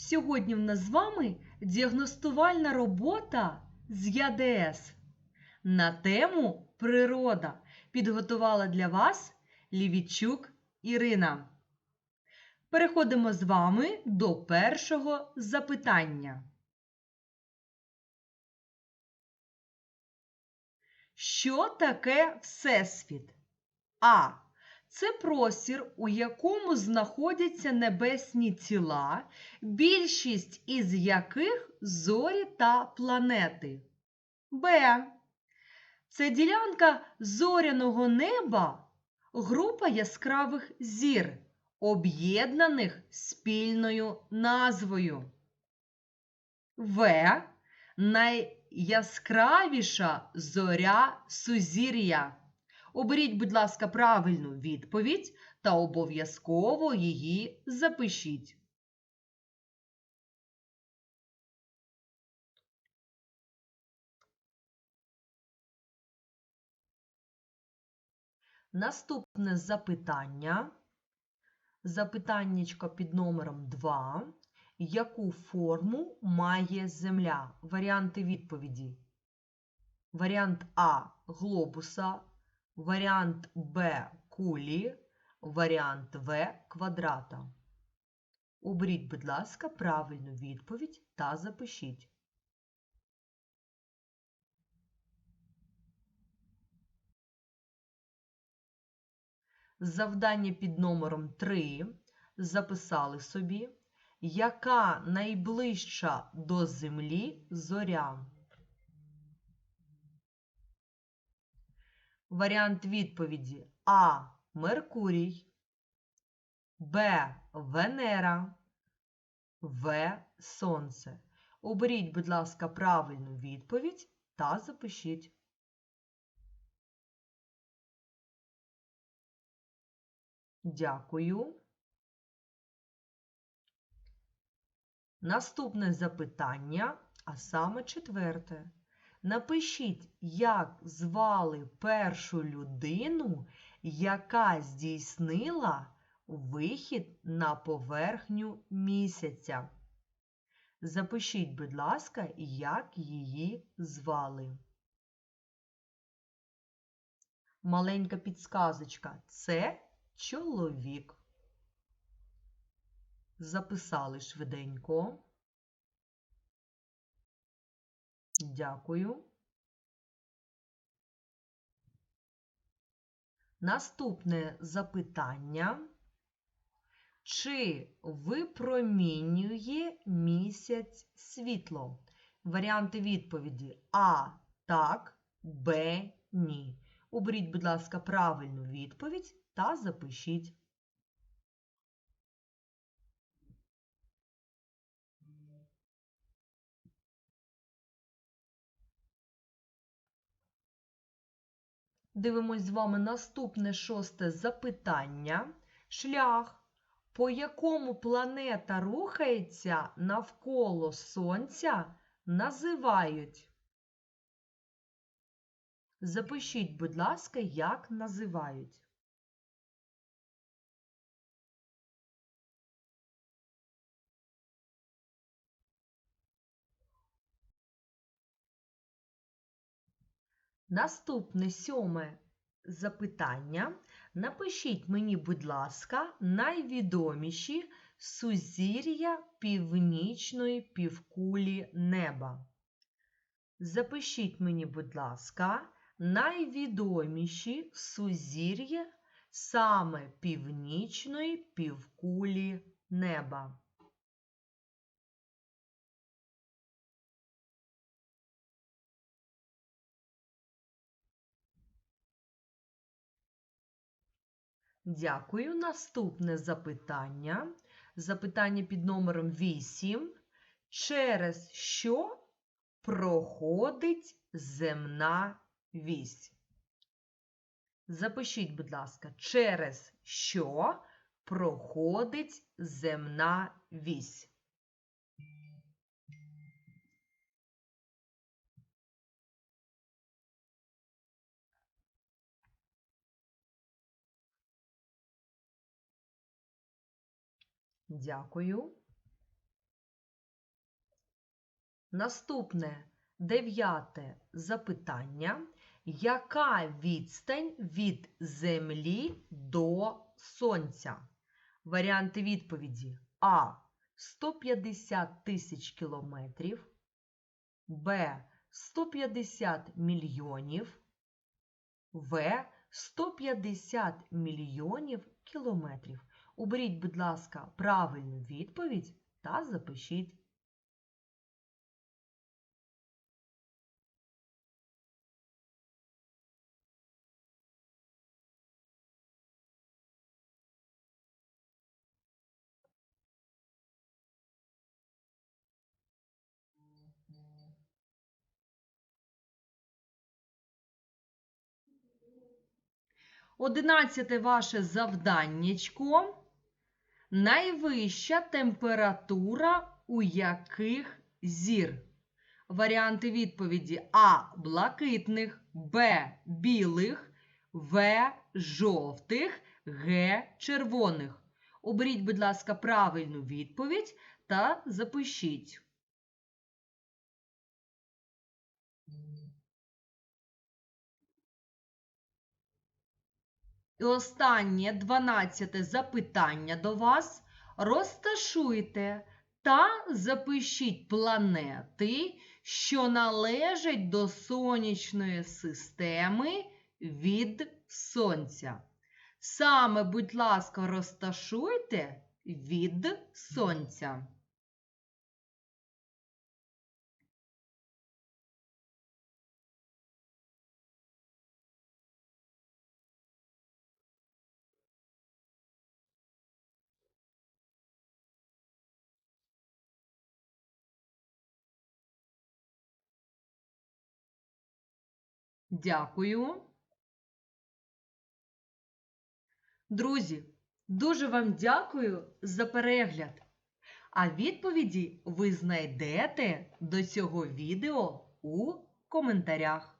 Сьогодні в нас з вами діагностувальна робота з ЯДС на тему природа підготувала для вас Лівічук Ірина. Переходимо з вами до першого запитання. Що таке Всесвіт? А. Це простір, у якому знаходяться небесні тіла, більшість із яких зорі та планети. Б. Це ділянка зоряного неба, група яскравих зір, об'єднаних спільною назвою. В. Найяскравіша зоря сузір'я. Оберіть, будь ласка, правильну відповідь та обов'язково її запишіть. Наступне запитання. Запитаннячко під номером 2. Яку форму має Земля? Варіанти відповіді. Варіант А глобуса, варіант Б кулі, варіант В квадрата. Оберіть, будь ласка, правильну відповідь та запишіть. Завдання під номером 3 записали собі, яка найближча до Землі зоря. Варіант відповіді А. Меркурій, Б. Венера, В. Сонце. Оберіть, будь ласка, правильну відповідь та запишіть. Дякую. Наступне запитання, а саме четверте. Напишіть, як звали першу людину, яка здійснила вихід на поверхню місяця. Запишіть, будь ласка, як її звали. Маленька підсказочка це чоловік. Записали швиденько. Дякую. Наступне запитання. Чи випромінює місяць світло? Варіанти відповіді А. Так, Б. Ні. Оберіть, будь ласка, правильну відповідь та запишіть. Дивимось з вами наступне шосте запитання. Шлях, по якому планета рухається навколо Сонця, називають. Запишіть, будь ласка, як називають. Наступне сьоме запитання. Напишіть мені, будь ласка, найвідоміші сузір'я північної півкулі неба. Запишіть мені, будь ласка, найвідоміші сузір'я саме північної півкулі неба. Дякую. Наступне запитання. Запитання під номером 8. Через що проходить земна вісь? Запишіть, будь ласка, через що проходить земна вісь? Дякую. Наступне дев'яте запитання. Яка відстань від Землі до Сонця? Варіанти відповіді А. 150 тисяч кілометрів, Б. 150 мільйонів, В. 150 мільйонів кілометрів. Уберіть, будь ласка, правильну відповідь та запишіть. Одинадцяте ваше завданнячко. Найвища температура у яких зір? Варіанти відповіді А. Блакитних, Б. Білих, В. Жовтих, Г. Червоних. Оберіть, будь ласка, правильну відповідь та запишіть. І останнє дванадцяте запитання до вас. Розташуйте та запишіть планети, що належать до сонячної системи від Сонця. Саме, будь ласка, розташуйте від Сонця. Дякую. Друзі, дуже вам дякую за перегляд. А відповіді ви знайдете до цього відео у коментарях.